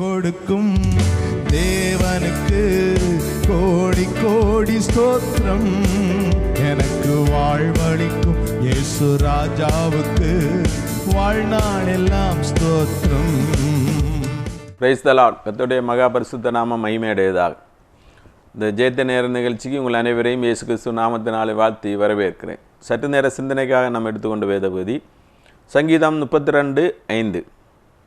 கொடுக்கும் தேவனுக்கு கோடி கோடி ஸ்தோத்திரம். எனக்கு வாழ்வளிக்கும் இயேசு ராஜாவுக்கு வாழ்நாள் எல்லாம் ஸ்தோத்திரம். பிரைஸ் கத்துடைய மகா பரிசுத்த நாமம் மகிமையடையதாக. இந்த ஜெயத்த நேர நிகழ்ச்சிக்கு உங்கள் அனைவரையும் இயேசு கிறிஸ்து நாமத்தினாலே வாழ்த்தி வரவேற்கிறேன். சற்று நேர சிந்தனைக்காக நாம் எடுத்துக்கொண்ட வேதபதி சங்கீதம் முப்பத்தி ரெண்டு ஐந்து.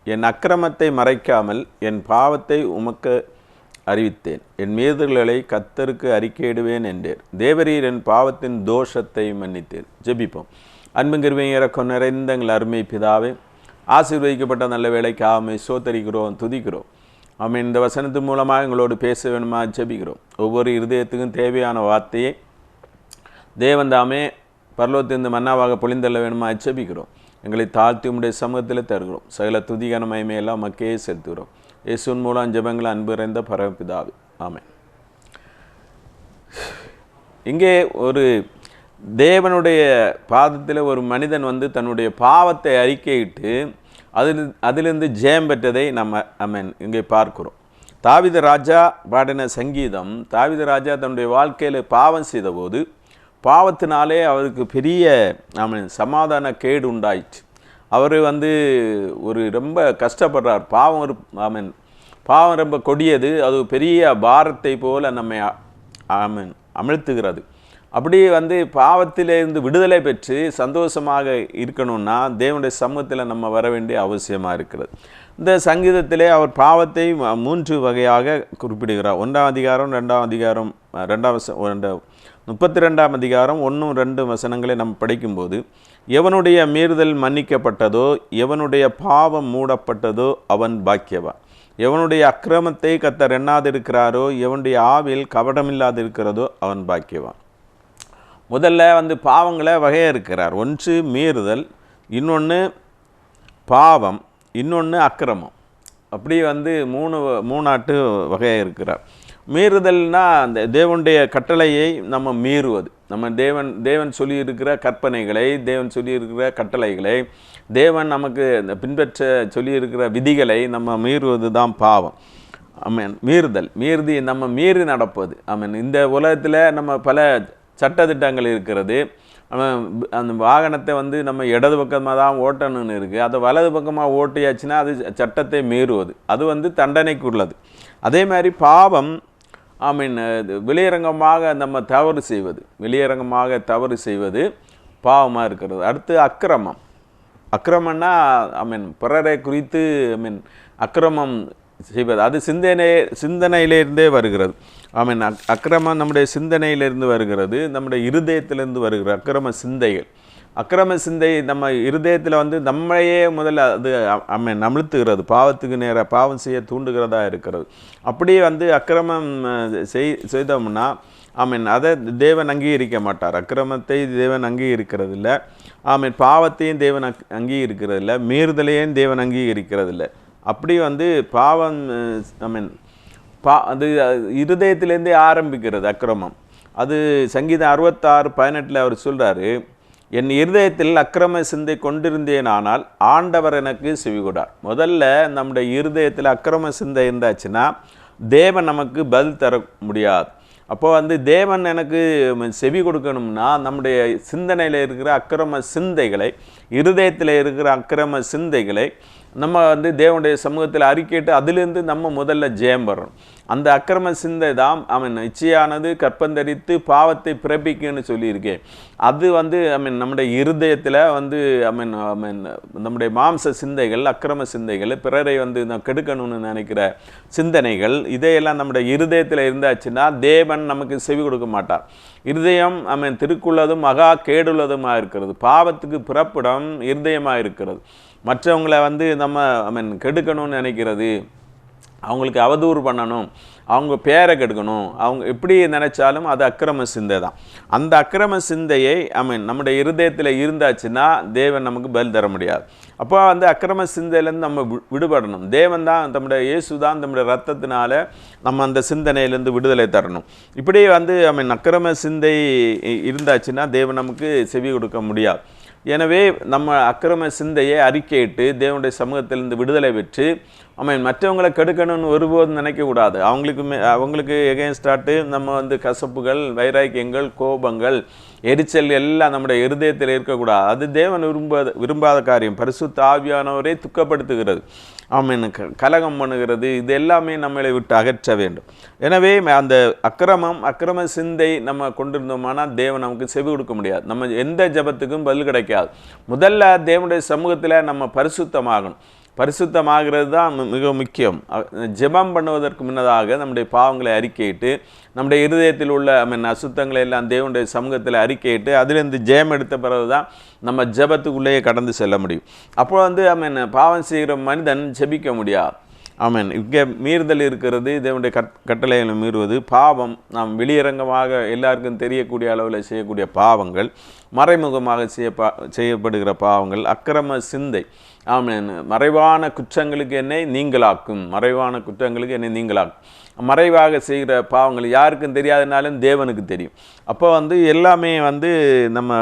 என் அக்கிரமத்தை மறைக்காமல் என் பாவத்தை உமக்கு அறிவித்தேன். என் மீதுகளை கத்தருக்கு அறிக்கையிடுவேன் என்றேன். தேவரீர் என் பாவத்தின் தோஷத்தை மன்னித்தேன். ஜெபிப்போம். அன்புங்கிருவையும் இறக்கம் நிறைந்த எங்கள் அருமை பிதாவே ஆசீர்வதிக்கப்பட்ட நல்ல வேலைக்கு ஆமை சோத்தரிக்கிறோம் துதிக்கிறோம். ஆமாம் இந்த வசனத்தின் மூலமாக எங்களோடு பேச வேணுமா ஜெபிக்கிறோம். ஒவ்வொரு இருதயத்துக்கும் தேவையான வார்த்தையை தேவன் தாமே பரலோத்திலிருந்து மன்னாவாக பொழிந்தள்ள வேணுமா ஜெபிக்கிறோம். எங்களை தாழ்த்தி உம்முடைய சமூகத்தில் தருகிறோம். சகல துதிகன மயமையெல்லாம் மக்கையே செலுத்துகிறோம். இயேசுவின் மூலம் ஜெபங்களை அன்பு நிறைந்த பரமபிதாவே ஆமை இங்கே ஒரு தேவனுடைய பாதத்தில் ஒரு மனிதன் வந்து தன்னுடைய பாவத்தை அறிக்கையிட்டு அதில் அதிலிருந்து ஜெயம் பெற்றதை நம்ம அமேன் இங்கே பார்க்கிறோம். தாவித ராஜா பாடின சங்கீதம் தாவித ராஜா தன்னுடைய வாழ்க்கையில் பாவம் செய்தபோது பாவத்தினாலே அவருக்கு பெரிய ஆமன் சமாதான கேடு உண்டாயிற்று. அவர் வந்து ஒரு ரொம்ப கஷ்டப்படுறார். பாவம் ஒரு ஆமன் பாவம் ரொம்ப கொடியது. அது பெரிய பாரத்தை போல் நம்மை ஆமன் அமிழ்த்துகிறது. அப்படி வந்து பாவத்திலிருந்து விடுதலை பெற்று சந்தோஷமாக இருக்கணும்னா தேவனுடைய சமூகத்தில் நம்ம வர வேண்டிய அவசியமாக இருக்கிறது. இந்த சங்கீதத்திலே அவர் பாவத்தை மூன்று வகையாக குறிப்பிடுகிறார். ஒன்றாம் அதிகாரம் ரெண்டாம் அதிகாரம் ரெண்டாம் வச ரெண்டு முப்பத்தி ரெண்டாம் அதிகாரம் ஒன்றும் ரெண்டு வசனங்களை நம்ம படிக்கும்போது எவனுடைய மீறுதல் மன்னிக்கப்பட்டதோ எவனுடைய பாவம் மூடப்பட்டதோ அவன் பாக்கியவான். எவனுடைய அக்கிரமத்தை கத்தர் எண்ணாதிருக்கிறாரோ எவனுடைய ஆவில் கபடமில்லாதிருக்கிறதோ அவன் பாக்கியவான். முதல்ல வந்து பாவங்களை வகையாக இருக்கிறார் ஒன்று மீறுதல் இன்னொன்று பாவம் இன்னொன்று அக்கிரமம். அப்படி வந்து மூணு மூணாட்டு வகையாக இருக்கிறார் மீறுதல்னால் அந்த தேவனுடைய கட்டளையை நம்ம மீறுவது. நம்ம தேவன் தேவன் சொல்லியிருக்கிற கற்பனைகளை தேவன் சொல்லியிருக்கிற கட்டளைகளை தேவன் நமக்கு இந்த பின்பற்ற சொல்லியிருக்கிற விதிகளை நம்ம மீறுவது தான் பாவம். ஆமென். மீறுதல். மீறுதி நம்ம மீறி நடப்பது. ஆமென். இந்த உலகத்தில் நம்ம பல சட்டத்திட்டங்கள் இருக்கிறது. அந்த வாகனத்தை வந்து நம்ம இடது பக்கமாக தான் ஓட்டணும்னு இருக்குது அதை வலது பக்கமாக ஓட்டியாச்சுன்னா அது சட்டத்தை மீறுவது. அது வந்து தண்டனைக்குள்ளது அதே மாதிரி பாவம் ஐ மீன் வெளியரங்கமாக நம்ம தவறு செய்வது. வெளியரங்கமாக தவறு செய்வது பாவமாக இருக்கிறது. அடுத்து அக்கிரமம். அக்கிரமம்னா ஐ மீன் பிறரை குறித்து ஐ மீன் அக்கிரமம் செய்வது. அது சிந்தனை சிந்தனையிலிருந்தே வருகிறது. ஐ மீன் அக் அக்கிரமம் நம்முடைய சிந்தனையிலிருந்து வருகிறது நம்முடைய இருதயத்திலிருந்து வருகிற அக்கிரம சிந்தைகள். அக்கிரம சிந்தை நம்ம இருதயத்தில் வந்து நம்மளையே முதல்ல அது அம்மை மீன் பாவத்துக்கு நேராக பாவம் செய்ய தூண்டுகிறதா இருக்கிறது. அப்படியே வந்து அக்கிரமம் செய் செய்தோம்னா ஐ மீன் அதை தேவன் அங்கீகரிக்க மாட்டார். அக்கிரமத்தை தேவன் அங்கீகரிக்கிறது இல்லை ஐ மீன் பாவத்தையும் தேவன் அங் அங்கீகரிக்கிறது இல்லை மீறுதலையும் தேவன் அங்கீகரிக்கிறது இல்லை அப்படி வந்து பாவம் ஐ மீன் பா அது இருதயத்திலேருந்தே ஆரம்பிக்கிறது அக்கிரமம். அது சங்கீதம் அறுபத்தாறு பதினெட்டில் அவர் சொல்கிறாரு என் இருதயத்தில் அக்கிரம சிந்தை கொண்டிருந்தேனானால் ஆண்டவர் எனக்கு செவிகொடார் முதல்ல நம்முடைய இருதயத்தில் அக்கிரம சிந்தை இருந்தாச்சுன்னா தேவன் நமக்கு பதில் தர முடியாது. அப்போ வந்து தேவன் எனக்கு செவி கொடுக்கணும்னா நம்முடைய சிந்தனையில் இருக்கிற அக்கிரம சிந்தைகளை இருதயத்தில் இருக்கிற அக்கிரம சிந்தைகளை நம்ம வந்து தேவனுடைய சமூகத்தில் அறிக்கையிட்டு அதுலேருந்து நம்ம முதல்ல ஜெயம் வரணும் அந்த அக்கிரம சிந்தை தான் அவன் இச்சையானது கற்பந்தரித்து பாவத்தை பிறப்பிக்குன்னு சொல்லியிருக்கேன் அது வந்து ஐ மீன் நம்முடைய இருதயத்தில் வந்து ஐ மீன் ஐ மீன் நம்முடைய மாம்ச சிந்தைகள் அக்கிரம சிந்தைகள் பிறரை வந்து நான் கெடுக்கணும்னு நினைக்கிற சிந்தனைகள் இதையெல்லாம் நம்முடைய இருதயத்தில் இருந்தாச்சுன்னா தேவன் நமக்கு செவி கொடுக்க மாட்டார். இருதயம் ஐ மீன் திருக்குள்ளதும் மகா கேடுள்ளதுமாக இருக்கிறது. பாவத்துக்கு பிறப்பிடம் இருதயமாக இருக்கிறது. மற்றவங்களை வந்து நம்ம ஐ மீன் கெடுக்கணும்னு நினைக்கிறது. அவங்களுக்கு அவதூறு பண்ணணும். அவங்க பேரை கெடுக்கணும். அவங்க எப்படி நினைச்சாலும் அது அக்கிரம சிந்தை தான். அந்த அக்கிரம சிந்தையை ஐ மீன் நம்முடைய இருதயத்தில் இருந்தாச்சுன்னா தேவன் நமக்கு பதில் தர முடியாது. அப்போ வந்து அக்கிரம சிந்தையிலேருந்து நம்ம வி- விடுபடணும். தேவன் தான் நம்முடைய இயேசு தான் நம்முடைய ரத்தத்தினால நம்ம அந்த சிந்தனையிலேருந்து விடுதலை தரணும். இப்படி வந்து ஐ மீன் அக்கிரம சிந்தை இருந்தாச்சுன்னா தேவன் நமக்கு செவி கொடுக்க முடியாது. எனவே நம்ம அக்கிரம சிந்தையை அறிக்கையிட்டு தேவனுடைய சமூகத்திலிருந்து விடுதலை பெற்று ஆமாம் மற்றவங்களை கெடுக்கணும்னு ஒருபோதும் நினைக்கக்கூடாது. அவங்களுக்கு அவங்களுக்கு எகேன்ஸ்டாட்டு நம்ம வந்து கசப்புகள் வைராக்கியங்கள் கோபங்கள் எரிச்சல் எல்லாம் நம்முடைய இருதயத்தில் இருக்கக்கூடாது. அது தேவன் விரும்பாத விரும்பாத காரியம். பரிசுத்த ஆவியானவரை துக்கப்படுத்துகிறது. ஆமீன் க- கலகம் பண்ணுகிறது. இது எல்லாமே நம்மளை விட்டு அகற்ற வேண்டும். எனவே அந்த அக்கிரமம் அக்கிரம சிந்தை நம்ம கொண்டிருந்தோமானால் தேவன் நமக்கு செவி கொடுக்க முடியாது. நம்ம எந்த ஜெபத்துக்கும் பதில் கிடைக்காது. முதல்ல தேவனுடைய சமூகத்தில் நம்ம பரிசுத்தமாகணும். பரிசுத்தமாகிறது தான் மிக முக்கியம். ஜெபம் பண்ணுவதற்கு முன்னதாக நம்முடைய பாவங்களை அறிக்கையிட்டு நம்முடைய இருதயத்தில் உள்ள ஐ மீன் அசுத்தங்களை எல்லாம் தேவனுடைய சமூகத்தில் அறிக்கையிட்டு அதிலிருந்து ஜெயம் எடுத்த பிறகு தான் நம்ம ஜெபத்துக்குள்ளேயே கடந்து செல்ல முடியும். அப்போ வந்து ஐ மீன் பாவம் செய்கிற மனிதன் ஜெபிக்க முடியாது ஆமென் இங்கே மீறுதல் இருக்கிறது இதனுடைய கட் கட்டளைகளை மீறுவது பாவம் நாம் வெளியரங்கமாக எல்லாருக்கும் தெரியக்கூடிய அளவில் செய்யக்கூடிய பாவங்கள் மறைமுகமாக செய்ய செய்யப்படுகிற பாவங்கள் அக்கிரம சிந்தை. ஆமென். மறைவான குற்றங்களுக்கு என்னை நீங்களாக்கும். மறைவான குற்றங்களுக்கு என்னை நீங்களாக்கும். மறைவாக செய்கிற பாவங்கள் யாருக்கும் தெரியாதனாலும் தேவனுக்கு தெரியும். அப்போ வந்து எல்லாமே வந்து நம்ம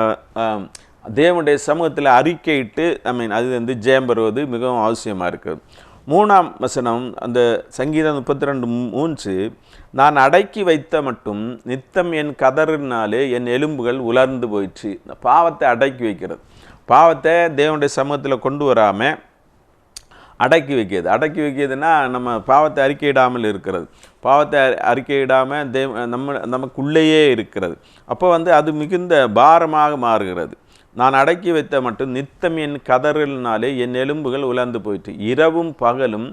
தேவனுடைய சமூகத்தில் அறிக்கையிட்டு ஐ மீன் அது வந்து ஜெயம் பெறுவது மிகவும் அவசியமாக இருக்குது மூணாம் வசனம் அந்த சங்கீதம் முப்பத்தி ரெண்டு மூன்று நான் அடக்கி வைத்த மட்டும் நித்தம் என் கதறினாலே என் எலும்புகள் உலர்ந்து போயிடுச்சு பாவத்தை அடக்கி வைக்கிறது. பாவத்தை தேவனுடைய சமூகத்தில் கொண்டு வராமல் அடக்கி வைக்கிறது. அடக்கி வைக்கிறதுனா நம்ம பாவத்தை அறிக்கையிடாமல் இருக்கிறது. பாவத்தை அறிக்கையிடாமல் தேவ நம்ம நமக்குள்ளேயே இருக்கிறது. அப்போ வந்து அது மிகுந்த பாரமாக மாறுகிறது. நான் அடக்கி வைத்த மட்டும் நித்தம் என் கதறலினாலே என் எலும்புகள் உலர்ந்து போயிட்டு இரவும் பகலும்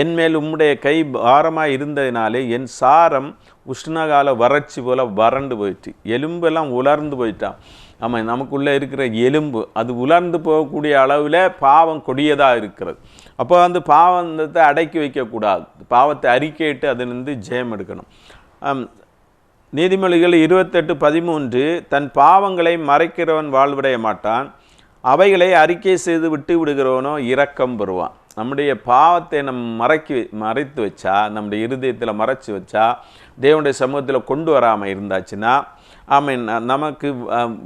என் மேல் உம்முடைய கை பாரமாக இருந்ததினாலே என் சாரம் உஷ்ணகால வறட்சி போல் வறண்டு போயிட்டு எலும்பெல்லாம் உலர்ந்து போயிட்டான். ஆமாம் நமக்குள்ளே இருக்கிற எலும்பு அது உலர்ந்து போகக்கூடிய அளவில் பாவம் கொடியதாக இருக்கிறது. அப்போ வந்து பாவத்தை அடக்கி வைக்கக்கூடாது. பாவத்தை அறிக்கையிட்டு அதிலிருந்து ஜெயம் எடுக்கணும். நீதிமொழிகள் இருபத்தெட்டு பதிமூன்று தன் பாவங்களை மறைக்கிறவன் வாழ்வடைய மாட்டான். அவைகளை அறிக்கை செய்து விட்டு விடுகிறவனோ இரக்கம் பெறுவான். நம்முடைய பாவத்தை நம் மறைக்கி மறைத்து வச்சா நம்முடைய இருதயத்தில் மறைச்சு வச்சா தேவனுடைய சமூகத்தில் கொண்டு வராமல் இருந்தாச்சுன்னா ஆமீன். நமக்கு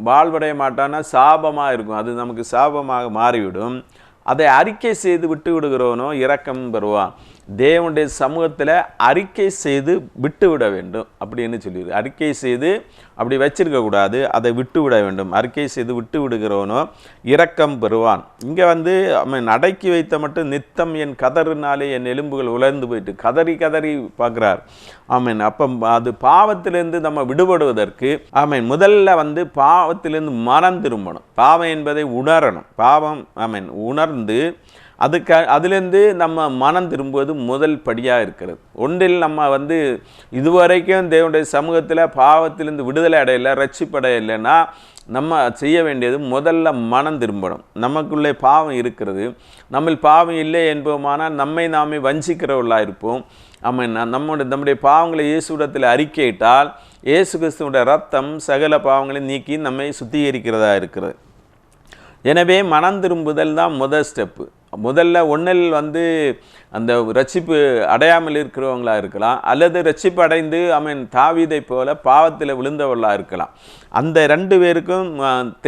வாழ்வடைய மாட்டான்னா சாபமாக இருக்கும். அது நமக்கு சாபமாக மாறிவிடும். அதை அறிக்கை செய்து விட்டு விடுகிறவனோ? இரக்கம் பெறுவான். தேவனுடைய சமூகத்தில் அறிக்கை செய்து விட்டு விட வேண்டும் அப்படின்னு சொல்லிடு அறிக்கை செய்து அப்படி வச்சிருக்கக்கூடாது அதை விட்டு விட வேண்டும். அறிக்கை செய்து விட்டு விடுகிறவனோ இரக்கம் பெறுவான். இங்கே வந்து அவன் அடக்கி வைத்த மட்டும் நித்தம் என் கதறினாலே என் எலும்புகள் உலர்ந்து போயிட்டு கதறி கதறி பார்க்குறார். ஆமீன். அப்போ அது பாவத்திலேருந்து நம்ம விடுபடுவதற்கு ஆமீன் முதல்ல வந்து பாவத்திலேருந்து மனம் திரும்பணும். பாவம் என்பதை உணரணும். பாவம் ஆமீன் உணர்ந்து அதுக்கு அதுலேருந்து நம்ம மனம் திரும்புவது முதல் படியாக இருக்கிறது. ஒன்றில் நம்ம வந்து இதுவரைக்கும் தேவனுடைய சமூகத்தில் பாவத்திலிருந்து விடுதலை அடையலை ரட்சிப்படையலைன்னா நம்ம செய்ய வேண்டியது முதல்ல மனம் திரும்பணும். நமக்குள்ளே பாவம் இருக்கிறது. நம்ம பாவம் இல்லை என்போமானால் நம்மை நாமே வஞ்சிக்கிறவர்களாக இருப்போம். ஆமாம் நம்முடைய நம்முடைய பாவங்களை இயேசுடத்தில் அறிக்கையிட்டால் இயேசு கிறிஸ்துவோட ரத்தம் சகல பாவங்களை நீக்கி நம்மை சுத்திகரிக்கிறதா இருக்கிறது. எனவே மனம் திரும்புதல் தான் முதல் ஸ்டெப்பு. முதல்ல ஒன்றில் வந்து அந்த ரட்சிப்பு அடையாமல் இருக்கிறவங்களா இருக்கலாம் அல்லது ரட்சிப்பு அடைந்து அவன் தாவிதை போல பாவத்தில் விழுந்தவர்களாக இருக்கலாம். அந்த ரெண்டு பேருக்கும்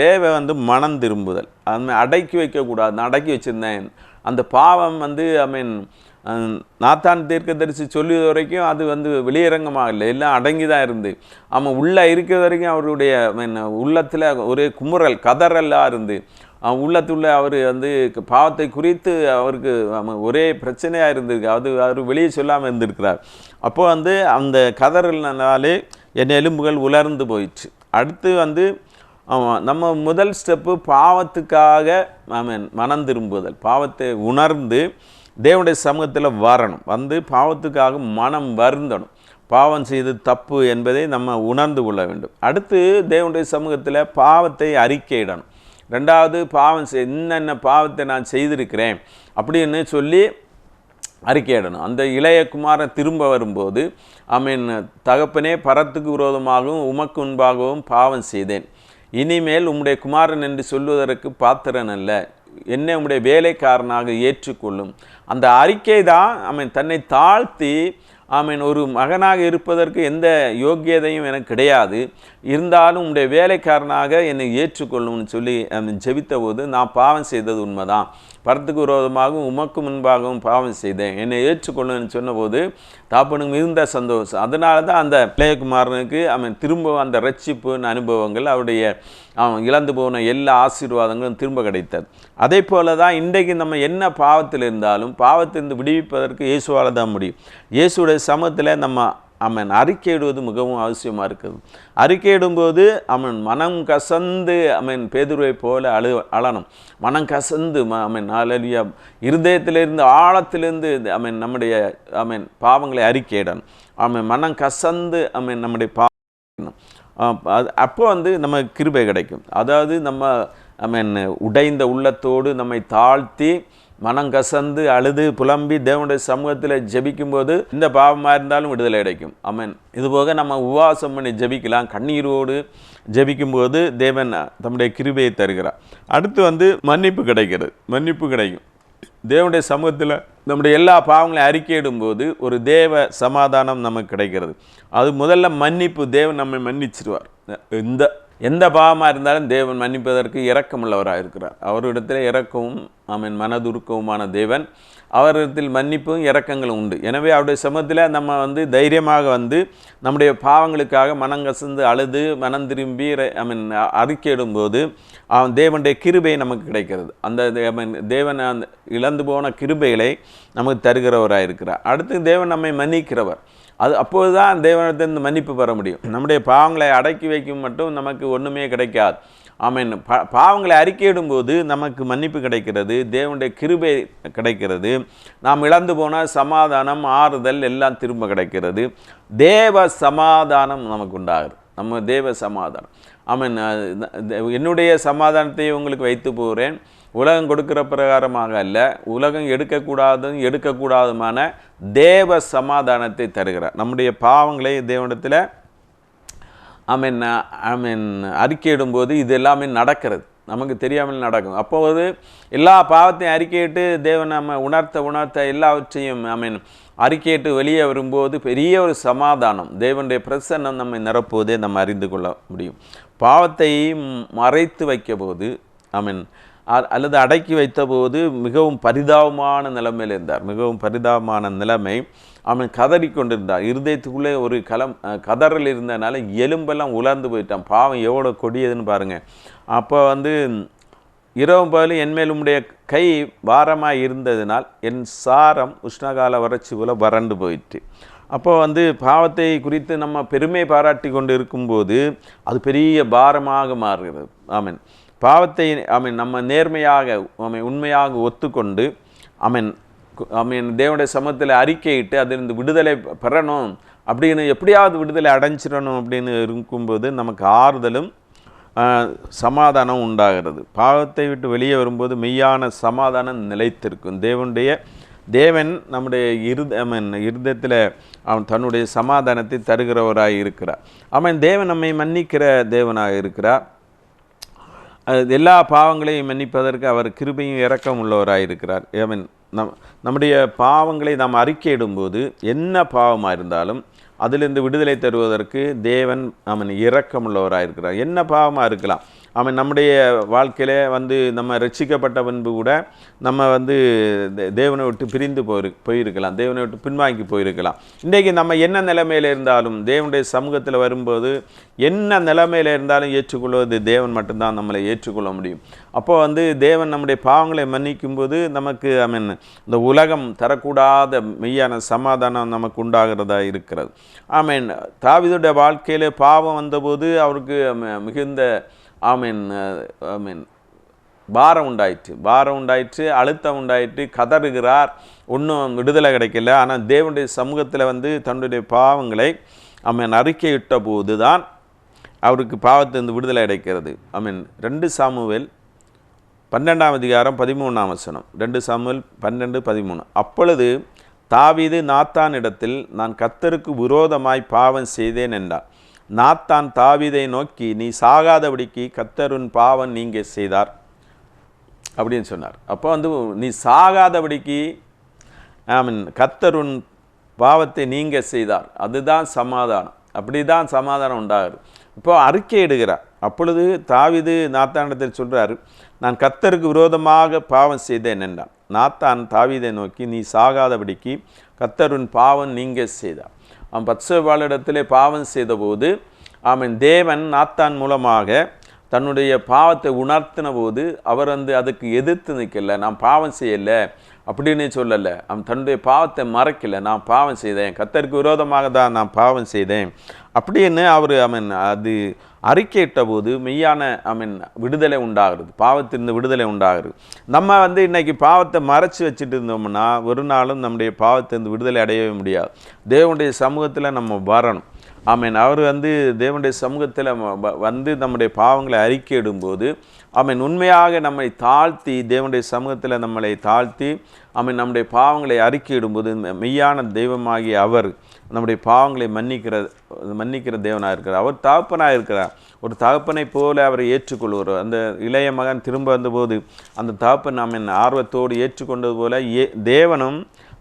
தேவை வந்து மனம் திரும்புதல். அவன் அடக்கி வைக்கக்கூடாது. நான் அடக்கி வச்சுருந்தேன். அந்த பாவம் வந்து ஐ மீன் நாத்தான் தீர்க்கதரிசி சொல்லியது வரைக்கும் அது வந்து வெளியரங்கமாக இல்லை. எல்லாம் அடங்கி தான் இருந்து. அவன் உள்ளே இருக்கிற வரைக்கும் அவருடைய உள்ளத்தில் ஒரே குமுறல் கதறலாக இருந்து. உள்ளத்துள்ள அவர் வந்து பாவத்தை குறித்து அவருக்கு ஒரே பிரச்சனையாக இருந்திருக்கு. அது அவர் வெளியே சொல்லாமல் இருந்திருக்கிறார். அப்போ வந்து அந்த கதறல்னாலே என் எலும்புகள் உலர்ந்து போயிடுச்சு. அடுத்து வந்து நம்ம முதல் ஸ்டெப்பு பாவத்துக்காக நாம் மனம் திரும்புதல் பாவத்தை உணர்ந்து தேவனுடைய சமூகத்தில் வரணும். வந்து பாவத்துக்காக மனம் வருந்தணும். பாவம் செய்து தப்பு என்பதை நம்ம உணர்ந்து கொள்ள வேண்டும். அடுத்து தேவனுடைய சமூகத்தில் பாவத்தை அறிக்கையிடணும். ரெண்டாவது பாவம் செய் என்னென்ன பாவத்தை நான் செய்திருக்கிறேன் அப்படின்னு சொல்லி அறிக்கையிடணும் அந்த இளைய குமாரன் திரும்ப வரும்போது ஆமீன் தகப்பனே பரத்துக்கு விரோதமாகவும் உமக்கு முன்பாகவும் பாவம் செய்தேன். இனிமேல் உம்முடைய குமாரன் என்று சொல்வதற்கு பாத்திரன் அல்ல. என்னை உம்முடைய வேலைக்காரனாக ஏற்றுக்கொள்ளும். அந்த அறிக்கை தான் அவன் தன்னை தாழ்த்தி ஆமீன். ஒரு மகனாக இருப்பதற்கு எந்த யோக்கியதையும் எனக்கு கிடையாது. இருந்தாலும் உடைய வேலைக்காரனாக என்னை ஏற்றுக்கொள்ளும்னு சொல்லி ஜெபித்த போது நான் பாவம் செய்தது உண்மைதான். பரத்துக்கு விரோதமாகவும் உமக்கு முன்பாகவும் பாவம் செய்தேன். என்னை ஏற்றுக்கொள்ளுன்னு சொன்னபோது தாப்பனுக்கு மிகுந்த சந்தோஷம். அதனால தான் அந்த இளையகுமாரனுக்கு அவன் திரும்ப அந்த ரட்சிப்பு அனுபவங்கள் அவருடைய அவன் இழந்து போன எல்லா ஆசீர்வாதங்களும் திரும்ப கிடைத்தது. அதே போல தான் இன்றைக்கு நம்ம என்ன பாவத்தில் இருந்தாலும் பாவத்திலிருந்து விடுவிப்பதற்கு இயேசுவால் தான் முடியும். இயேசுடைய சமத்தில் நம்ம அவன் அறிக்கையிடுவது மிகவும் அவசியமாக இருக்குது. அறிக்கையிடும்போது அவன் மனம் கசந்து அவன் பேதுருவை போல அழு அழணும். மனம் கசந்து ம- அவன் அலலியா இருதயத்திலிருந்து ஆழத்திலிருந்து அவன் நம்முடைய அவன் பாவங்களை அறிக்கையிடணும். அவன் மனம் கசந்து அவன் நம்முடைய பா அது அப்போ வந்து நம்ம கிருபை கிடைக்கும். அதாவது நம்ம ஐ மீன் உடைந்த உள்ளத்தோடு நம்மை தாழ்த்தி மனம் கசந்து அழுது புலம்பி தேவனுடைய சமூகத்தில் ஜெபிக்கும்போது இந்த பாவமாக இருந்தாலும் விடுதலை கிடைக்கும். ஆமென். இதுபோக நம்ம உபவாசம் பண்ணி ஜெபிக்கலாம். கண்ணீரோடு ஜெபிக்கும்போது தேவன் தம்முடைய கிருபையை தருகிறார். அடுத்து வந்து மன்னிப்பு கிடைக்கிறது. மன்னிப்பு கிடைக்கும். தேவனுடைய சமூகத்தில் நம்முடைய எல்லா பாவங்களையும் அறிக்கையிடும்போது ஒரு தேவ சமாதானம் நமக்கு கிடைக்கிறது. அது முதல்ல மன்னிப்பு தேவன் நம்மை மன்னிச்சிருவார். இந்த எந்த பாவமாக இருந்தாலும் தேவன் மன்னிப்பதற்கு இரக்கமுள்ளவராக இருக்கிறார். அவரிடத்தில் இரக்கமும் ஆமீன் மனதுருக்கவுமான தேவன். அவரிடத்தில் மன்னிப்பும் இரக்கங்களும் உண்டு. எனவே அவருடைய சமத்தில் நம்ம வந்து தைரியமாக வந்து நம்முடைய பாவங்களுக்காக மனங்கசந்து அழுது மனம் திரும்பி ஐ மீன் அறிக்கையிடும்போது அவன் தேவனுடைய கிருபை நமக்கு கிடைக்கிறது. அந்த ஐ மீன் தேவன் அந்த இழந்து போன கிருபைகளை நமக்கு தருகிறவராக இருக்கிறார் அடுத்து தேவன் நம்மை மன்னிக்கிறவர். அது அப்போது தான் தேவனிடத்திலிருந்து மன்னிப்பு பெற முடியும். நம்முடைய பாவங்களை அடக்கி வைக்கும் மட்டும் நமக்கு ஒன்றுமே கிடைக்காது. ஆமென். பா பாவங்களை அறிக்கையிடும்போது நமக்கு மன்னிப்பு கிடைக்கிறது தேவனுடைய கிருபை கிடைக்கிறது. நாம் இழந்து போன சமாதானம் ஆறுதல் எல்லாம் திரும்ப கிடைக்கிறது. தேவ சமாதானம் நமக்கு உண்டாகுது. நம்ம தேவ சமாதானம். ஆமென். என்னுடைய சமாதானத்தை உங்களுக்கு வைத்து போகிறேன். உலகம் கொடுக்கிற பிரகாரமாக அல்ல உலகம் எடுக்கக்கூடாதும் எடுக்கக்கூடாதுமான தேவ சமாதானத்தை தருகிறார். நம்முடைய பாவங்களை தேவனிடத்தில் ஐ மீன் அறிக்கையிடும்போது இது எல்லாமே நடக்கிறது. நமக்கு தெரியாமல் நடக்கும். அப்போது எல்லா பாவத்தையும் அறிக்கையிட்டு தேவன் நம்ம உணர்த்த உணர்த்த எல்லாவற்றையும் ஆமீன் அறிக்கையிட்டு வெளியே வரும்போது பெரிய ஒரு சமாதானம் தேவனுடைய பிரசன்னம் நம்மை நிரப்புவதே நம்ம அறிந்து கொள்ள முடியும். பாவத்தை மறைத்து வைக்க போது ஆமீன் அல்லது அடக்கி வைத்தபோது மிகவும் பரிதாபமான நிலைமையில் இருந்தார். மிகவும் பரிதாபமான நிலைமை. அவன் கதறி கொண்டிருந்தார் இருதயத்துக்குள்ளே ஒரு கலம் கதறல் இருந்ததுனால எலும்பெல்லாம் உலர்ந்து போயிட்டான். பாவம் எவ்வளோ கொடியதுன்னு பாருங்கள் அப்போ வந்து இரவும் பகல் என்மேல் உம்முடைய கை பாரமாக இருந்ததினால் என் சாரம் உஷ்ணகால வறட்சி போல் வறண்டு போயிட்டு அப்போ வந்து பாவத்தை குறித்து நம்ம பெருமை பாராட்டி கொண்டு இருக்கும்போது அது பெரிய பாரமாக மாறுகிறது. ஆமீன். பாவத்தை ஆமென் நம்ம நேர்மையாக ஆமென் உண்மையாக ஒத்துக்கொண்டு ஆமென் கு- தேவனுடைய சமூகத்தில் அறிக்கையிட்டு அதிலிருந்து விடுதலை பெறணும். அப்படின்னு எப்படியாவது விடுதலை அடைஞ்சிடணும் அப்படின்னு இருக்கும்போது நமக்கு ஆறுதலும் சமாதானம் உண்டாகிறது. பாவத்தை விட்டு வெளியே வரும்போது மெய்யான சமாதானம் நிலைத்திருக்கும். தேவனுடைய தேவன் நம்முடைய இருத அவன் இருதத்தில் அவன் தன்னுடைய சமாதானத்தை தருகிறவராக இருக்கிறார். அவன் தேவன் நம்மை மன்னிக்கிற தேவனாக இருக்கிறார். அது எல்லா பாவங்களையும் மன்னிப்பதற்கு அவர் கிருபையும் இறக்கம் உள்ளவராக இருக்கிறார் நம் நம்முடைய பாவங்களை நாம் அறிக்கையிடும்போது என்ன பாவமாக இருந்தாலும் அதிலிருந்து விடுதலை தருவதற்கு தேவன் அவன் இரக்கமுள்ளவராக இருக்கிறார் என்ன பாவமாக இருக்கலாம்? அவன் நம்முடைய வாழ்க்கையில் வந்து நம்ம ரட்சிக்கப்பட்ட பண்பு கூட நம்ம வந்து தேவனை விட்டு பிரிந்து போயிரு போயிருக்கலாம். தேவனை விட்டு பின்வாங்கி போயிருக்கலாம். இன்றைக்கு நம்ம என்ன நிலைமையில் இருந்தாலும் தேவனுடைய சமூகத்தில் வரும்போது என்ன நிலைமையில் இருந்தாலும் ஏற்றுக்கொள்வது தேவன் மட்டும்தான் நம்மளை ஏற்றுக்கொள்ள முடியும். அப்போ வந்து தேவன் நம்முடைய பாவங்களை மன்னிக்கும் போது நமக்கு ஐ மீன் இந்த உலகம் தரக்கூடாத மெய்யான சமாதானம் நமக்கு உண்டாகிறதா இருக்கிறது. ஐ மீன் தாவிதுடைய வாழ்க்கையில் பாவம் வந்தபோது அவருக்கு மிகுந்த ஐ மீன் ஆமீன். ஆமீன் பாரம் உண்டாயிற்று. பாரம் உண்டாயிற்று அழுத்தம் உண்டாயிற்று கதறுகிறார். ஒன்றும் விடுதலை கிடைக்கல. ஆனால் தேவனுடைய சமூகத்தில் வந்து தன்னுடைய பாவங்களை அவன் அறிக்கையிட்ட போது தான் அவருக்கு பாவத்திலிருந்து விடுதலை கிடைக்கிறது. ஐ மீன் ரெண்டு சாமுவேல் பன்னெண்டாம் அதிகாரம் பதிமூணாம் வசனம். ரெண்டு சாமுவேல் பன்னெண்டு பதிமூணு. அப்பொழுது தாவீது நாத்தானிடத்தில் நான் கத்தருக்கு விரோதமாய் பாவம் செய்தேன் என்றான் நாத்தான் தாவீதை நோக்கி நீ சாகாதபடிக்கு கத்தருன் பாவன் நீங்கள் செய்தார். அப்படின்னு சொன்னார். அப்போ வந்து நீ சாகாதபடிக்கு ஐ மீன் கத்தருன் பாவத்தை நீங்கள் செய்தார். அதுதான் சமாதானம். அப்படி தான் சமாதானம் உண்டாகுது. இப்போ அறிக்கை இடுகிறார் அப்பொழுது தாவிது நாத்தானிடத்தில் சொல்கிறார் நான் கத்தருக்கு விரோதமாக பாவம் செய்தேன் என்றான். நாத்தான் தாவீதை நோக்கி நீ சாகாதபடிக்கு கத்தருன் பாவம் நீங்க செய்தார். அவன் பத்சபாலிடத்திலே பாவம் செய்தபோது அவன் தேவன் நாத்தான் மூலமாக தன்னுடைய பாவத்தை உணர்த்தின போது அவர் வந்து அதுக்கு எதிர்த்து நிற்கல. நான் பாவம் செய்யல. அப்படின்னு சொல்லலை. அவன் தன்னுடைய பாவத்தை மறைக்கலை. நான் பாவம் செய்தேன். கத்தருக்கு விரோதமாக தான் நான் பாவம் செய்தேன். அப்படின்னு அவர் அவன் அது அறிக்கையிட்ட போது மெய்யான அவன் விடுதலை உண்டாகிறது. பாவத்திலிருந்து விடுதலை உண்டாகிறது. நம்ம வந்து இன்னைக்கு பாவத்தை மறைச்சி வச்சுட்டு இருந்தோம்னா ஒரு நாளும் நம்முடைய பாவத்திலிருந்து விடுதலை அடையவே முடியாது. தேவனுடைய சமூகத்தில் நம்ம வரணும். ஆமீன். அவர் வந்து தேவனுடைய சமூகத்தில் வந்து நம்முடைய பாவங்களை அறிக்கையிடும்போது ஆமீன் உண்மையாக நம்மை தாழ்த்தி தேவனுடைய சமூகத்தில் நம்மளை தாழ்த்தி ஆமீன் நம்முடைய பாவங்களை அறிக்கையிடும்போது மெய்யான தெய்வமாகிய அவர் நம்முடைய பாவங்களை மன்னிக்கிற மன்னிக்கிற தேவனாக இருக்கிறார். அவர் தகப்பனாக இருக்கிறார். ஒரு தகப்பனை போல அவரை ஏற்றுக்கொள்கிறார் அந்த இளைய மகன் திரும்ப வந்தபோது அந்த தகப்பன் நம்ம ஆர்வத்தோடு ஏற்றுக்கொண்டது போல ஏ தேவனும்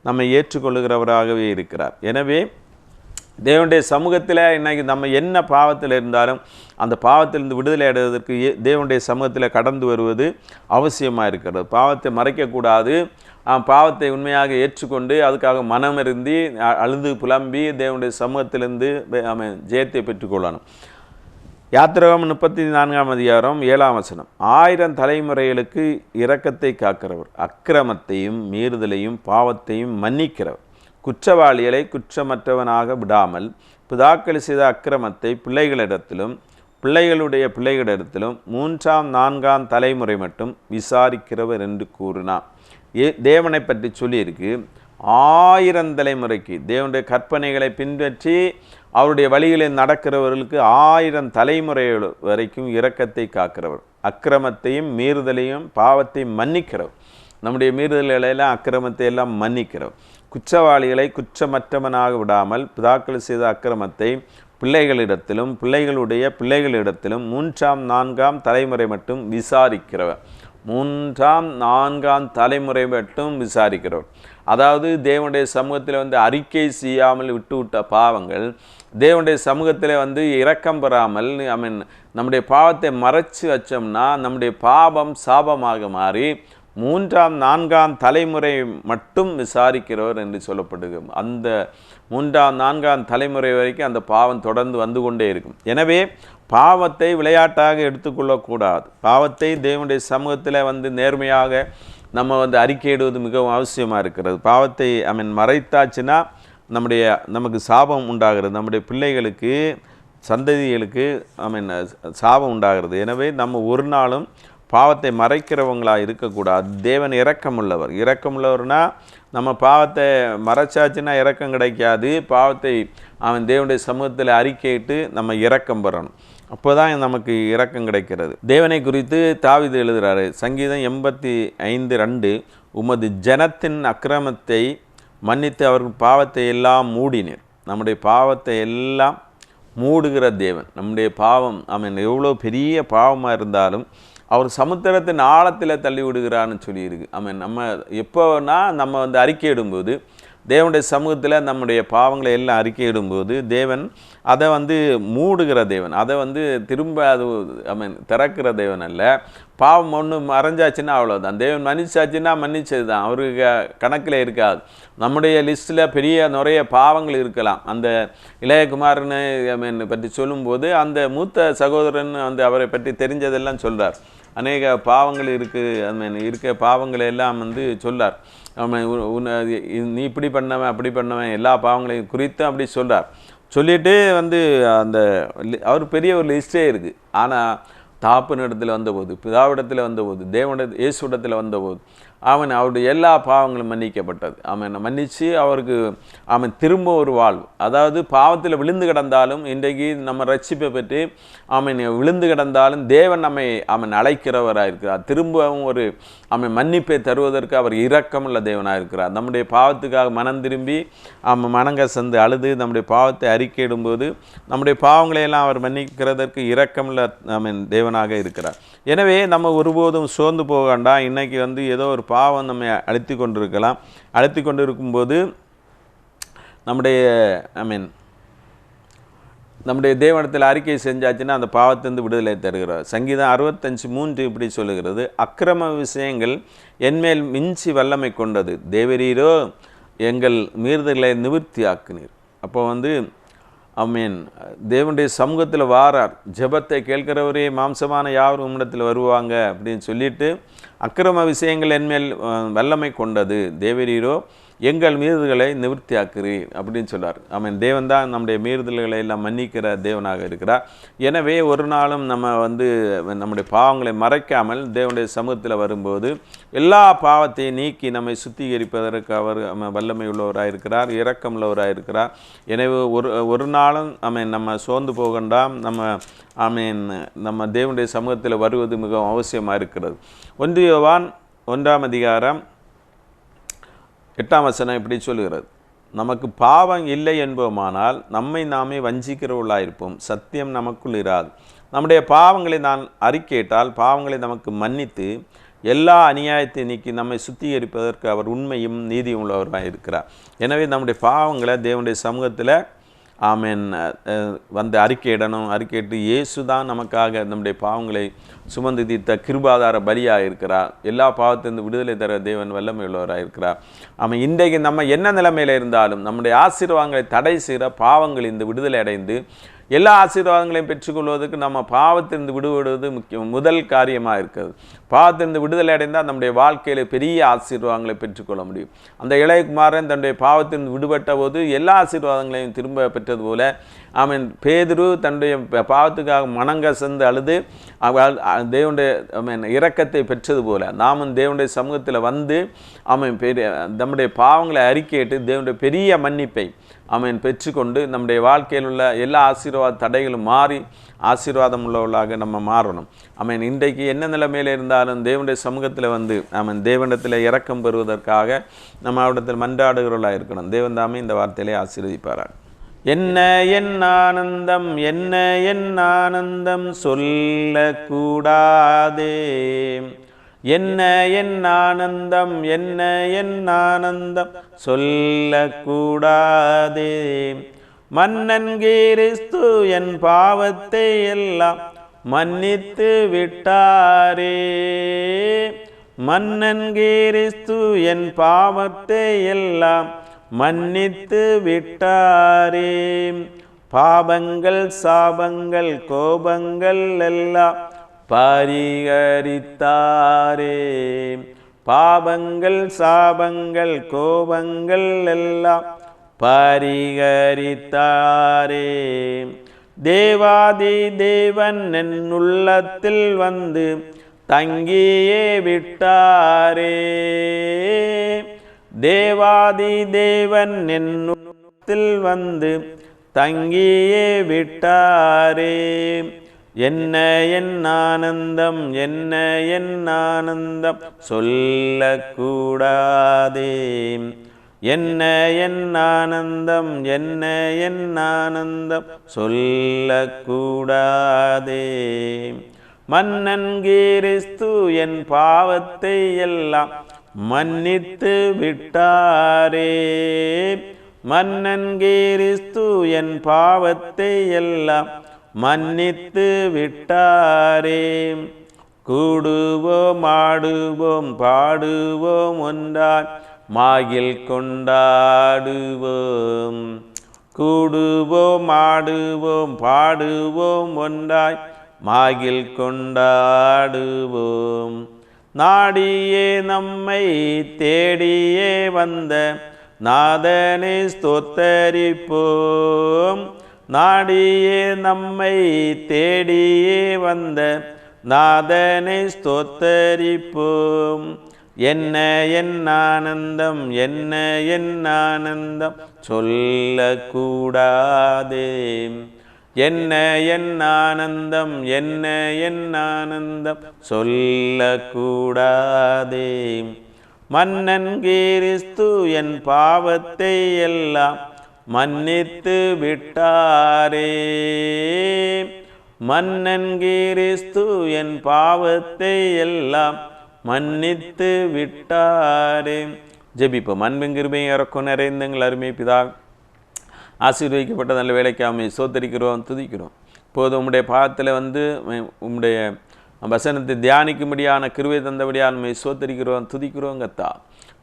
நம்மை ஏற்றுக்கொள்ளுகிறவராகவே இருக்கிறார். எனவே தேவனுடைய சமூகத்தில் இன்றைக்கி நம்ம என்ன பாவத்தில் இருந்தாலும் அந்த பாவத்திலிருந்து விடுதலை அடைவதற்கு தேவனுடைய சமூகத்தில் கடந்து வருவது அவசியமாக இருக்கிறது. பாவத்தை மறைக்கக்கூடாது. பாவத்தை உண்மையாக ஏற்றுக்கொண்டு அதுக்காக மனம் இருந்து அழுது புலம்பி தேவனுடைய சமூகத்திலிருந்து ஜெயத்தை பெற்றுக்கொள்ளணும். யாத்திரகம் முப்பத்தி நான்காம் அதிகாரம் ஏழாம் வசனம். ஆயிரம் தலைமுறைகளுக்கு இரக்கத்தை காக்கிறவர் அக்கிரமத்தையும் மீறுதலையும் பாவத்தையும் மன்னிக்கிறவர். குற்றவாளிகளை குற்றமற்றவனாக விடாமல் பிதாக்கள் செய்த அக்கிரமத்தை பிள்ளைகளிடத்திலும் பிள்ளைகளுடைய பிள்ளைகளிடத்திலும் மூன்றாம் நான்காம் தலைமுறை மட்டும் விசாரிக்கிறவர் என்று கூறினார். ஏ தேவனை பற்றி சொல்லியிருக்கு ஆயிரம் தலைமுறைக்கு தேவனுடைய கற்பனைகளை பின்பற்றி அவருடைய வழிகளில் நடக்கிறவர்களுக்கு ஆயிரம் தலைமுறை வரைக்கும் இரக்கத்தை காக்கிறவர். அக்கிரமத்தையும் மீறுதலையும் பாவத்தையும் மன்னிக்கிறவர். நம்முடைய மீறுதல்களை எல்லாம் அக்கிரமத்தை எல்லாம் மன்னிக்கிறவர். குற்றவாளிகளை குற்றமற்றவனாக விடாமல் பிதாக்கள் செய்த அக்கிரமத்தை பிள்ளைகளிடத்திலும் பிள்ளைகளுடைய பிள்ளைகளிடத்திலும் மூன்றாம் நான்காம் தலைமுறை மட்டும் விசாரிக்கிறவர். மூன்றாம் நான்காம் தலைமுறை மட்டும் விசாரிக்கிறவர். அதாவது தேவனுடைய சமூகத்தில் வந்து அறிக்கை செய்யாமல் விட்டு விட்ட பாவங்கள் தேவனுடைய சமூகத்தில் வந்து இரக்கம் பெறாமல் ஐ மீன் நம்முடைய பாவத்தை மறைச்சு வச்சோம்னா நம்முடைய பாவம் சாபமாக மாறி மூன்றாம் நான்காம் தலைமுறை மட்டும் விசாரிக்கிறவர் என்று சொல்லப்படுகிறது அந்த மூன்றாம் நான்காம் தலைமுறை வரைக்கும் அந்த பாவம் தொடர்ந்து வந்து கொண்டே இருக்கும். எனவே பாவத்தை விளையாட்டாக எடுத்துக்கொள்ளக்கூடாது. பாவத்தை தேவனுடைய சமூகத்தில் வந்து நேர்மையாக நம்ம வந்து அறிக்கையிடுவது மிகவும் அவசியமாக இருக்கிறது. பாவத்தை ஐ மீன் மறைத்தாச்சுன்னா நம்முடைய நமக்கு சாபம் உண்டாகிறது. நம்முடைய பிள்ளைகளுக்கு சந்ததிகளுக்கு ஐ மீன் சாபம் உண்டாகிறது. எனவே நம்ம ஒரு நாளும் பாவத்தை மறைக்கிறவங்களாக இருக்கக்கூடாது. தேவன் இரக்கமுள்ளவர். இரக்கமுள்ளவர்னா நம்ம பாவத்தை மறைச்சாச்சுன்னா இரக்கம் கிடைக்காது. பாவத்தை அவன் தேவனுடைய சமூகத்தில் அறிக்கையிட்டு நம்ம இரக்கம் பெறணும். அப்போ தான் நமக்கு இரக்கம் கிடைக்கிறது. தேவனை குறித்து தாவிது எழுதுகிறாரு சங்கீதம் எண்பத்தி ஐந்து ரெண்டு. உமது ஜனத்தின் அக்கிரமத்தை மன்னித்து அவர்கள் பாவத்தை எல்லாம் மூடினீர். நம்முடைய பாவத்தை எல்லாம் மூடுகிற தேவன். நம்முடைய பாவம் அவன் எவ்வளோ பெரிய பாவமாக இருந்தாலும் அவர் சமுத்திரத்தின் ஆழத்தில் தள்ளி விடுகிறான்னு சொல்லியிருக்கு. அவன் நம்ம எப்போனா நம்ம வந்து அறிக்கையிடும்போது தேவனுடைய சமூகத்தில் நம்முடைய பாவங்களை எல்லாம் அறிக்கையிடும்போது தேவன் அதை வந்து மூடுகிற தேவன் அதை வந்து திரும்ப அது ஐ மீன் திறக்கிற தேவன் அல்ல. பாவம் ஒன்று மறைஞ்சாச்சுன்னா அவ்வளோதான் தேவன் மன்னிச்சாச்சுன்னா மன்னிச்சது தான் அவருக்கு கணக்கில் இருக்காது. நம்முடைய லிஸ்ட்டில் பெரிய நிறைய பாவங்கள் இருக்கலாம். அந்த இளையகுமாரனை ஐ மீன் பற்றி சொல்லும்போது அந்த மூத்த சகோதரன் வந்து அவரை பற்றி தெரிஞ்சதெல்லாம் சொல்கிறார் அநேக பாவங்கள் இருக்குது அந்த இருக்க பாவங்களை எல்லாம் வந்து சொல்லார் அவன் உன்னை நீ இப்படி பண்ணவன் அப்படி பண்ணவன் எல்லா பாவங்களையும் குறித்து அப்படி சொல்கிறார் சொல்லிட்டு வந்து அந்த அவர் பெரிய ஒரு லிஸ்டே இருக்குது ஆனால் தாப்பு இடத்துல வந்தபோது பிதாவிடத்தில் வந்தபோது தேவனிட இயேசுடத்தில் வந்தபோது அவன் அவருடைய எல்லா பாவங்களும் மன்னிக்கப்பட்டது. அவன் மன்னித்து அவருக்கு அவன் திரும்ப ஒரு வாழ்வு. அதாவது பாவத்தில் விழுந்து கிடந்தாலும் இன்றைக்கு நம்ம ரட்சிப்பை பெற்று அவன் விழுந்து கிடந்தாலும் தேவன் நம்மை அவன் அழைக்கிறவராக இருக்கிறார். திரும்பவும் ஒரு அவன் மன்னிப்பை தருவதற்கு அவர் இரக்கமுள்ள தேவனாக இருக்கிறார். நம்முடைய பாவத்துக்காக மனம் திரும்பி அவன் மனங்கசந்து அழுது நம்முடைய பாவத்தை அறிக்கையிடும்போது நம்முடைய பாவங்களை எல்லாம் அவர் மன்னிக்கிறதற்கு இரக்கமுள்ள அவன் தேவனாக இருக்கிறார். எனவே நம்ம ஒருபோதும் சோர்ந்து போக வேண்டாம். இன்றைக்கி வந்து ஏதோ ஒரு பாவம் நம்மை அழுத்தி கொண்டிருக்கலாம். அழுத்தி கொண்டு இருக்கும்போது நம்முடைய ஐ மீன் நம்முடைய தேவனத்தில் அறிக்கை செஞ்சாச்சுன்னா அந்த பாவத்திலிருந்து விடுதலை தருகிறார். சங்கீதம் அறுபத்தஞ்சு மூன்று இப்படி சொல்லுகிறது. அக்கிரம விஷயங்கள் என்மேல் மிஞ்சி வல்லமை கொண்டது. தேவரீரோ எங்கள் மீறுதலை நிவர்த்தியாக்குனீர் அப்போ வந்து அம்மீன் தேவனுடைய சமூகத்தில் வாரார். ஜெபத்தை கேட்கிறவரே மாம்சமான யாரும் உம்மிடத்தில் வருவாங்க அப்படின்னு சொல்லிட்டு அக்கிரம விஷயங்கள் என்மேல் வல்லமை கொண்டது. தேவரீரோ எங்கள் மீறுதல்களை நிவர்த்தியாக்குறீர் அப்படின்னு சொல்றார் ஆமென். தேவன் தான் நம்முடைய மீறுதல்களை எல்லாம் மன்னிக்கிற தேவனாக இருக்கிறார். எனவே ஒரு நாளும் நம்ம வந்து நம்முடைய பாவங்களை மறைக்காமல் தேவனுடைய சமூகத்தில் வரும்போது எல்லா பாவத்தையும் நீக்கி நம்மை சுத்திகரிப்பதற்கு அவர் வல்லமை உள்ளவராக இருக்கிறார் இரக்கம் உள்ளவராக இருக்கிறார். எனவே ஒரு ஒரு நாளும் அவன் நம்ம சோர்ந்து போகண்டாம். நம்ம ஆமீன் நம்ம தேவனுடைய சமூகத்தில் வருவது மிகவும் அவசியமாக இருக்கிறது. ஒன்றியவான் ஒன்றாம் அதிகாரம் எட்டாம் வசனம் இப்படி சொல்லுகிறது. நமக்கு பாவம் இல்லை என்போமானால் நம்மை நாமே வஞ்சிக்கிறவர்களாயிருப்போம். சத்தியம் நமக்குள் இராது. நம்முடைய பாவங்களை நான் அறிக்கேட்டால் பாவங்களை நமக்கு மன்னித்து எல்லா அநியாயத்தை நீக்கி நம்மை சுத்திகரிப்பதற்கு அவர் உண்மையும் நீதியும் உள்ளவராக இருக்கிறார் எனவே நம்முடைய பாவங்களை தேவனுடைய சமூகத்தில் ஆமேன். வந்து அறிக்கையிடணும் அறிக்கையிட்டு இயேசு தான் நமக்காக நம்முடைய பாவங்களை சுமந்து தீர்த்த கிருபாதார பலியாக இருக்கிறார் எல்லா பாவத்திலிருந்து விடுதலை தர தேவன் வல்லமை உள்ளவராக இருக்கிறார். ஆமாம் இன்றைக்கு நம்ம என்ன நிலைமையில் இருந்தாலும் நம்முடைய ஆசீர்வாதங்களை தடை செய்கிற பாவங்கள் இந்த விடுதலை அடைந்து எல்லா ஆசீர்வாதங்களையும் பெற்றுக்கொள்வதற்கு நம்ம பாவத்திலிருந்து விடுபடுவது முக்கியம் முதல் காரியமாக இருக்கிறது. பாவத்திலிருந்து விடுதலை அடைந்தால் நம்முடைய வாழ்க்கையில் பெரிய ஆசீர்வாதங்களை பெற்றுக்கொள்ள முடியும். அந்த இளையகுமாரன் தன்னுடைய பாவத்திலிருந்து விடுபட்ட போது எல்லா ஆசீர்வாதங்களையும் திரும்ப பெற்றது போல அவன் பேதுரு தன்னுடைய பாவத்துக்காக மனங்க சென்று அழுது அவள் தேவனுடைய அவன் இரக்கத்தை பெற்றது போல நாமும் தேவனுடைய சமூகத்தில் வந்து அவன் பெரிய நம்முடைய பாவங்களை அறிக்கையிட்டு தேவனுடைய பெரிய மன்னிப்பை அவன் பெற்றுக்கொண்டு நம்முடைய வாழ்க்கையில் உள்ள எல்லா ஆசீர்வாத தடைகளும் மாறி ஆசீர்வாதம் உள்ளவர்களாக நம்ம மாறணும். அவன் இன்றைக்கு என்ன நிலைமையில் இருந்தாலும் தேவனுடைய சமூகத்தில் வந்து அவன் தேவனிடத்தில் இறக்கம் பெறுவதற்காக நம்ம அவரிடத்தில் மன்றாடுகிறவர்களாக இருக்கணும். தேவன் தாமே இந்த வார்த்தையிலே ஆசீர்வதிப்பாரார் என்ன என் ஆனந்தம் என்ன என் ஆனந்தம் சொல்லக்கூடாதே. என்ன என் ஆனந்தம் என்ன என் ஆனந்தம் சொல்லக்கூடாதே. மன்னன் கிறிஸ்து என் பாவத்தை எல்லாம் மன்னித்து விட்டாரே. மன்னன் கிறிஸ்து என் பாவத்தை எல்லாம் மன்னித்து விட்டாரே. பாபங்கள் சாபங்கள் கோபங்கள் எல்லாம் பரிகரித்தாரே. பாபங்கள் சாபங்கள் கோபங்கள் எல்லாம் பரிகரித்தாரே. தேவாதி தேவன் என் உள்ளத்தில் வந்து தங்கியே விட்டாரே. தேவாதி தேவன் என் உள்ளத்தில் வந்து தங்கியே விட்டாரே. என்ன என் ஆனந்தம் என்ன என் ஆனந்தம் சொல்லக்கூடாதே. என்ன என் ஆனந்தம் என்ன என் ஆனந்தம் சொல்லக்கூடாதே. மன்னன் கீரிஸ்து என் பாவத்தை எல்லாம் மன்னித்து விட்டாரே. மன்னன் கீரிஸ்து என் பாவத்தை எல்லாம் மன்னித்து விட்டாரே. கூடுவோம் ஆடுவோம் பாடுவோம் ஒன்றாய் மாகில் கொண்டாடுவோம். கூடுவோம் ஆடுவோம் பாடுவோம் ஒன்றாய் மாகில் கொண்டாடுவோம். நாடியே நம்மை தேடியே வந்த நாதனை ஸ்தோத்தரிப்போம். நாடியே நம்மை தேடியே வந்த நாதனை ஸ்தோத்தரிப்போம். என்ன என் ஆனந்தம் என்ன என் ஆனந்தம்? சொல்லக்கூடாதே. என்ன என் ஆனந்தம் என்ன என் ஆனந்தம்? சொல்லக்கூடாதே. மன்னன் கீரிஸ்து என் பாவத்தை எல்லாம் மன்னித்து விட்டாரே. மன்னன் கீரிஸ்து என் பாவத்தை எல்லாம் மன்னித்து விட்டாரே. ஜெபிப்போம். அன்பின் கிருபையும் இறக்கும் நிறைந்தங்கள் அருமை பிதா. ஆசீர்வதிக்கப்பட்ட நல்ல வேலைக்காமை சோத்தரிக்கிறோம் துதிக்கிறோம். இப்போது உம்முடைய பாகத்தில் வந்து உம்முடைய வசனத்தை தியானிக்கும்படியான கிருவை தந்தபடியான உண்மை சோத்தரிக்கிறோம் துதிக்கிறோம் கத்தா.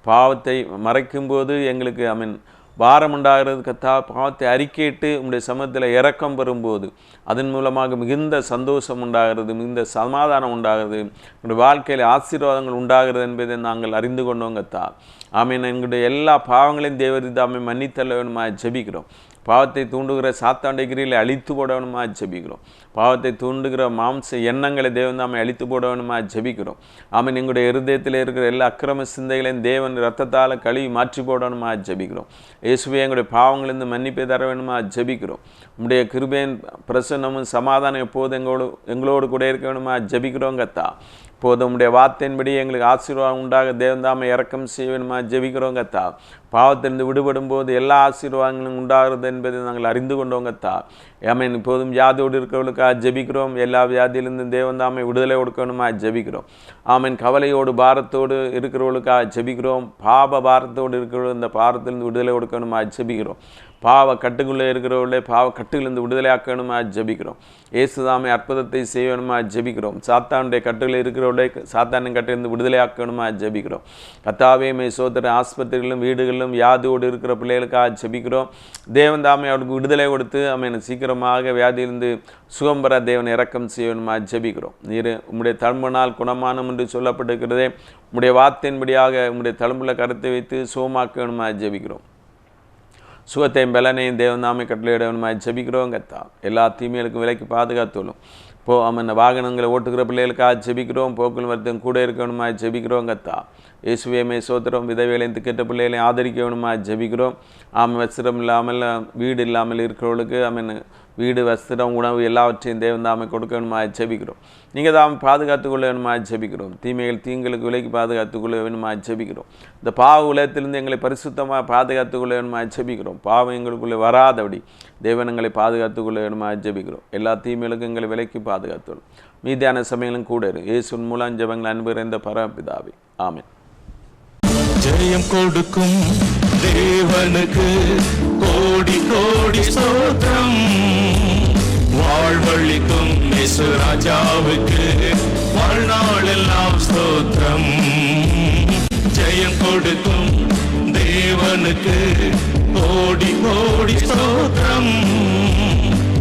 பாவத்தை மறைக்கும்போது எங்களுக்கு ஐ மீன் பாரம் உண்டாகிறது கத்தா பாவத்தை அறிக்கையிட்டு உங்களுடைய சமத்தில் இறக்கம் பெறும்போது அதன் மூலமாக மிகுந்த சந்தோஷம் உண்டாகிறது மிகுந்த சமாதானம் உண்டாகிறது உங்களுடைய வாழ்க்கையில் ஆசீர்வாதங்கள் உண்டாகிறது என்பதை நாங்கள் அறிந்து கொண்டோம் கத்தா. ஆமீன். எங்களுடைய எல்லா பாவங்களையும் தேவரிதாமை மன்னித்தள்ள வேணுமா ஜெபிக்கிறோம். பாவத்தை தூண்டுகிற சாத்தாண்டை டிகிரியில் அழித்து போட வேணுமா ஜெபிக்கிறோம். பாவத்தை தூண்டுகிற மாம்ச எண்ணங்களை தேவன் தாமை அழித்து போட ஜபிக்கிறோம். ஜெபிக்கிறோம் ஆமீன். எங்களுடைய இருதயத்தில் இருக்கிற எல்லா அக்கிரம சிந்தைகளையும் தேவன் ரத்தத்தால் கழுவி மாற்றி போடணுமா? ஜெபிக்கிறோம். இயேசுவை எங்களுடைய பாவங்களிலிருந்து மன்னிப்பை தர வேணுமா ஜெபிக்கிறோம். உங்களுடைய கிருபையின் பிரசன்னமும் சமாதானம் எப்போது எங்களோடு எங்களோடு கூட இருக்க வேணுமா ஜெபிக்கிறோம் கத்தா. இப்போது உங்களுடைய வார்த்தையின்படி எங்களுக்கு ஆசீர்வாதம் உண்டாக தேவந்தாமை இறக்கம் செய்ய வேணுமா ஜெபிக்கிறோம் கத்தா. பாவத்திலிருந்து விடுபடும் போது எல்லா ஆசீர்வாதங்களும் உண்டாகிறது என்பதை நாங்கள் அறிந்து கொண்டோங்க கத்தா ஆமென் இப்போதும் வியாதியோடு இருக்கிறவர்களுக்காக ஜெபிக்கிறோம். எல்லா வியாதியிலிருந்து தேவந்தாமை விடுதலை கொடுக்கணுமா ஜெபிக்கிறோம். ஆமென் கவலையோடு பாரத்தோடு இருக்கிறவர்களுக்காக ஜெபிக்கிறோம். பாப பாரத்தோடு இருக்கிறவர்கள் இந்த பாரத்திலிருந்து விடுதலை கொடுக்கணுமா ஜெபிக்கிறோம். பாவ கட்டுக்குள்ளே இருக்கிறவர்களே பாவ கட்டுகளிலிருந்து விடுதலை ஆக்கணுமா ஜெபிக்கிறோம். இயேசுதாமை அற்புதத்தை செய்யணுமா ஜெபிக்கிறோம். சாத்தானுடைய கட்டுகளில் இருக்கிறவர்களே சாத்தானின் கட்டிலிருந்து விடுதலை ஆக்கணுமா ஜெபிக்கிறோம். கத்தாவே மே சோதர ஆஸ்பத்திரிகளிலும் வீடுகளிலும் வியாதியோடு இருக்கிற பிள்ளைகளுக்காக ஜெபிக்கிறோம். தேவன் தாமே அவருக்கு விடுதலை கொடுத்து அவன் சீக்கிரமாக வியாதியிலிருந்து சுகம் பெற தேவன் இறக்கம் செய்யணுமா. ஜெபிக்கிறோம். நீர் உம்முடைய தழும்பினால் குணமானம் என்று சொல்லப்பட்டிருக்கிறதே. உம்முடைய வார்த்தையின்படியாக உம்முடைய தழும்புல கருத்தை வைத்து சுகமாக்கணுமா. ஜெபிக்கிறோம். சுகத்தையும் பலனையும் தேவநாமை கட்டளையிடவனுமாய் ஜெபிக்கிறோம் கத்தா. எல்லா தீமைகளுக்கும் விலைக்கு பாதுகாத்துள்ளோம் போ அவன் வாகனங்களை ஓட்டுகிற பிள்ளைகளுக்காக ஜெபிக்கிறோம். போக்குள் வருத்தம் கூட இருக்கணுமா ஜெபிக்கிறோம் கத்தா. இயேசுவேமே சோத்திரம் விதவேலையும் திக்கெட்ட பிள்ளைகளையும் ஆதரிக்கணுமா ஜெபிக்கிறோம். ஆமாம் வஸ்திரம் இல்லாமல் வீடு இல்லாமல் இருக்கிறவளுக்கு அவன் வீடு வஸ்திரம் உணவு எல்லாவற்றையும் தேவந்தாமை கொடுக்கணுமா ஜெபிக்கிறோம். நீங்கள் தான் பாதுகாத்து கொள்ள வேணுமா ஜெபிக்கிறோம். தீமைகள் தீங்களுக்கு விலைக்கு பாதுகாத்து கொள்ள வேணுமா ஜெபிக்கிறோம். இந்த பாவ உலகத்திலிருந்து எங்களை பரிசுத்தமாக பாதுகாத்து கொள்ள வேணுமா ஜெபிக்கிறோம். பாவம் எங்களுக்குள்ளே வராதபடி தேவன் எங்களை பாதுகாத்து கொள்ள வேணுமா ஜெபிக்கிறோம். எல்லா தீமைகளுக்கும் எங்களை விலைக்கு பாதுகாத்துள்ளோம் மீதியான சமயங்களும் கூட இரு. இயேசுன் மூலம் ஜபங்கள் அன்பு இந்த பரபிதாவி ஆமென். ஜெயம் கொடுக்கும் தேவனுக்கு கோடி கோடி ஸ்தோத்திரம். வாழ்வழிக்கும் இயேசு ராஜாவுக்கு வாழ்நாளெல்லாம் ஸ்தோத்திரம். ஜெயம் கொடுக்கும் தேவனுக்கு கோடி கோடி ஸ்தோத்திரம்.